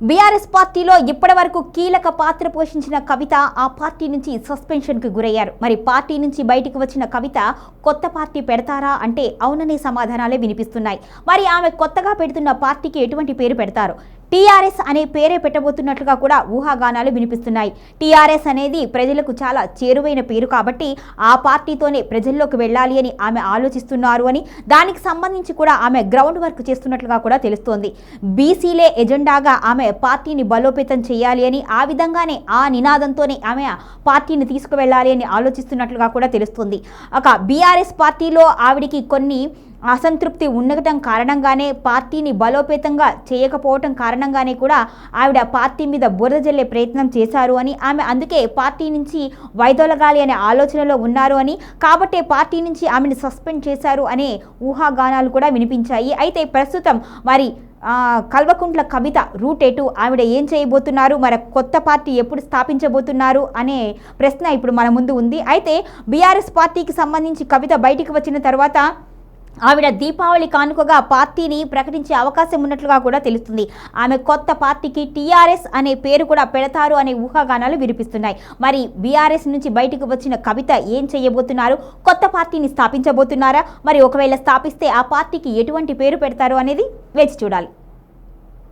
BRS పార్టీలో ఇప్పటి వరకు కీలక పాత్ర పోషించిన కవిత ఆ పార్టీ నుంచి సస్పెన్షన్కు గురయ్యారు. మరి పార్టీ నుంచి బయటకు వచ్చిన కవిత కొత్త పార్టీ పెడతారా అంటే అవుననే సమాధానాలే వినిపిస్తున్నాయి. మరి ఆమె కొత్తగా పెడుతున్న పార్టీకి ఎటువంటి పేరు పెడతారు? టీఆర్ఎస్ అనే పేరే పెట్టబోతున్నట్లుగా కూడా ఊహాగానాలు వినిపిస్తున్నాయి. టీఆర్ఎస్ అనేది ప్రజలకు చాలా చేరువైన పేరు కాబట్టి ఆ పార్టీతోనే ప్రజల్లోకి వెళ్ళాలి అని ఆమె ఆలోచిస్తున్నారు అని దానికి సంబంధించి కూడా ఆమె గ్రౌండ్ వర్క్ చేస్తున్నట్లుగా కూడా తెలుస్తోంది. బీసీలే ఎజెండాగా ఆమె పార్టీని బలోపేతం చేయాలి అని ఆ విధంగానే ఆ నినాదంతోనే ఆమె పార్టీని తీసుకువెళ్ళాలి అని ఆలోచిస్తున్నట్లుగా కూడా తెలుస్తుంది. ఒక బీఆర్ఎస్ పార్టీలో ఆవిడికి కొన్ని అసంతృప్తి ఉండటం కారణంగానే పార్టీని బలోపేతంగా చేయకపోవటం కారణంగానే కూడా ఆవిడ పార్టీ మీద బురద జల్లే ప్రయత్నం చేశారు అని ఆమె అందుకే పార్టీ నుంచి వైదొలగాలి అనే ఆలోచనలో ఉన్నారు అని కాబట్టే పార్టీ నుంచి ఆమెను సస్పెండ్ చేశారు అనే ఊహాగానాలు కూడా వినిపించాయి. అయితే ప్రస్తుతం మరి కల్వకుంట్ల కవిత రూట్ ఎటు ఆవిడ ఏం చేయబోతున్నారు మరి కొత్త పార్టీ ఎప్పుడు స్థాపించబోతున్నారు అనే ప్రశ్న ఇప్పుడు మన ముందు ఉంది. అయితే బీఆర్ఎస్ పార్టీకి సంబంధించి కవిత బయటికి వచ్చిన తర్వాత ఆవిడ దీపావళి కానుకగా పార్టీని ప్రకటించే అవకాశం ఉన్నట్లుగా కూడా తెలుస్తుంది. ఆమె కొత్త పార్టీకి టీఆర్ఎస్ అనే పేరు కూడా పెడతారు అనే ఊహాగానాలు వినిపిస్తున్నాయి. మరి బీఆర్ఎస్ నుంచి బయటకు వచ్చిన కవిత ఏం చేయబోతున్నారు? కొత్త పార్టీని స్థాపించబోతున్నారా? మరి ఒకవేళ స్థాపిస్తే ఆ పార్టీకి ఎటువంటి పేరు పెడతారు అనేది వేచి చూడాలి.